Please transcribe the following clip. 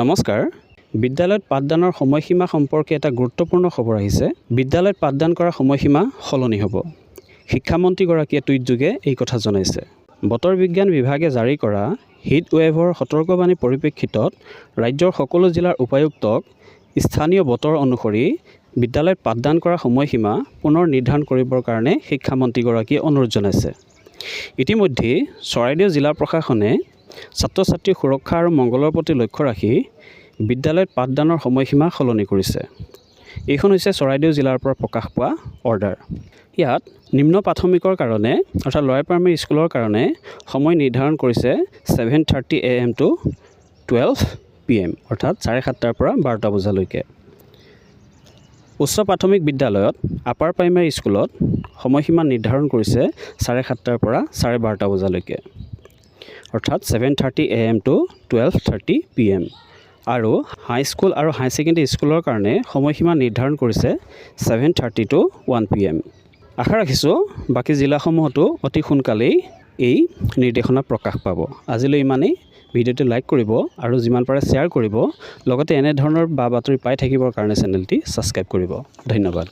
নমস্কাৰ। বিদ্যালয়ত পাঠদানৰ সময়সীমা সম্পৰ্কে এটা গুৰুত্বপূৰ্ণ খবৰ আহিছে। বিদ্যালয়ত পাঠদান কৰাৰ সময়সীমা সলনি হ'ব। শিক্ষামন্ত্ৰীগৰাকীয়ে টুইটযোগে এই কথা জনাইছে। বতৰ বিজ্ঞান বিভাগে জাৰি কৰা হিট ৱেভৰ সতৰ্কবাণীৰ পৰিপ্ৰেক্ষিতত ৰাজ্যৰ সকলো জিলাৰ উপায়ুক্তক স্থানীয় বতৰ অনুসৰি বিদ্যালয়ত পাঠদান কৰাৰ সময়সীমা পুনৰ নিৰ্ধাৰণ কৰিবৰ কাৰণে শিক্ষামন্ত্ৰীগৰাকীয়ে অনুৰোধ জনাইছে। ইতিমধ্যে চৰাইদেউ জিলা প্ৰশাসনে ছাত্ৰ ছাত্ৰীৰ সুৰক্ষা আৰু মংগলৰ প্ৰতি লক্ষ্য ৰাখি বিদ্যালয়ত পাঠদানৰ সময়সীমা সলনি কৰিছে। এইখন হৈছে চৰাইদেউ জিলাৰ পৰা প্ৰকাশ পোৱা অৰ্ডাৰ। ইয়াত নিম্ন প্ৰাথমিকৰ কাৰণে অৰ্থাৎ লয়াৰ প্ৰাইমেৰী স্কুলৰ কাৰণে সময় নিৰ্ধাৰণ কৰিছে seven thirty A M to twelve P M অৰ্থাৎ চাৰে সাতটাৰ পৰা বাৰটা বজালৈকে। উচ্চ প্ৰাথমিক বিদ্যালয়ত আপাৰ প্ৰাইমেৰী স্কুলত সময়সীমা নিৰ্ধাৰণ কৰিছে চাৰে সাতটাৰ পৰা চাৰে বাৰটা বজালৈকে। অৰ্থাৎ seven thirty A M to twelve thirty P M আৰু হাইস্কুল আৰু হাই ছেকেণ্ডেৰী স্কুলৰ কাৰণে সময়সীমা নিৰ্ধাৰণ কৰিছে seven thirty to one P M আশা ৰাখিছোঁ বাকী জিলাসমূহতো অতি সোনকালেই এই নিৰ্দেশনা প্ৰকাশ পাব। আজিলৈ ইমানেই। ভিডিঅ'টো লাইক কৰিব আৰু যিমান পাৰে শ্বেয়াৰ কৰিব। লগতে এনেধৰণৰ বা বাতৰি পাই থাকিবৰ কাৰণে চেনেলটি ছাবস্ক্ৰাইব কৰিব। ধন্যবাদ।